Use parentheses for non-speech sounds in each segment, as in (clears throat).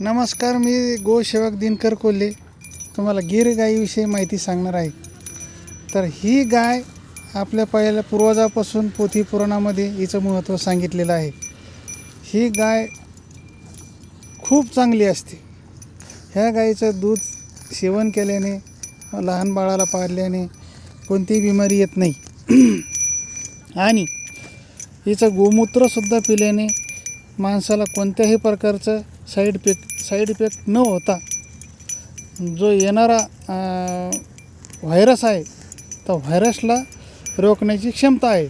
नमस्कार मी गोसेवक दिनकर कोल्हे. तुम्हाला गिर गाईविषयी माहिती सांगणार आहे. तर ही गाय आपल्या पहिल्या पूर्वजापासून पोथी पुराणामध्ये हिचं महत्त्व सांगितलेलं आहे. ही गाय खूप चांगली असते. ह्या गायीचं दूध सेवन केल्याने लहान बाळाला पाळल्याने कोणतीही बिमारी येत नाही. (clears throat) आणि हिचं गोमूत्रसुद्धा पिल्याने माणसाला कोणत्याही प्रकारचं साईड इफेक्ट साईड इफेक्ट न होता जो येणारा व्हायरस आहे तर व्हायरसला रोखण्याची क्षमता आहे.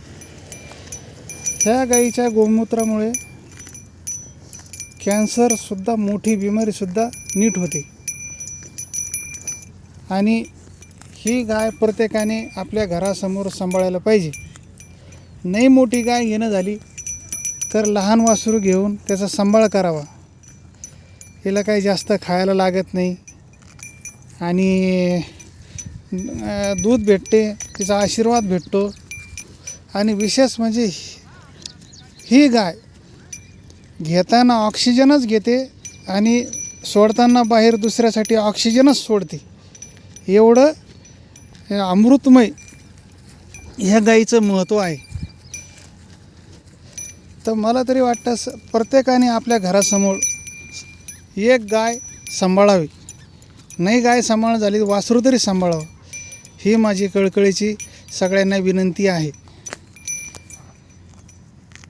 ह्या गाईच्या गोमूत्रामुळे कॅन्सरसुद्धा मोठी बिमारीसुद्धा नीट होते. आणि ही गाय प्रत्येकाने आपल्या घरासमोर सांभाळायला पाहिजे. नाही मोठी गाय येणं झाली तर लहान वासरू घेऊन त्याचा सांभाळ करावा. हिला काही जास्त खायला लागत नाही. आणि दूध भेटते तिचा आशीर्वाद भेटतो. आणि विशेष म्हणजे ही गाय घेताना ऑक्सिजनच घेते आणि सोडताना बाहेर दुसऱ्यासाठी ऑक्सिजनच सोडते. एवढं अमृतमय ह्या गाईचं महत्त्व आहे. तर मला तरी वाटतं स प्रत्येकाने आपल्या घरासमोर एक गाय सांभाळावी. नाही गाय सांभाळ झाली वासरू तरी सांभाळावं. ही माझी कळकळीची सगळ्यांना विनंती आहे.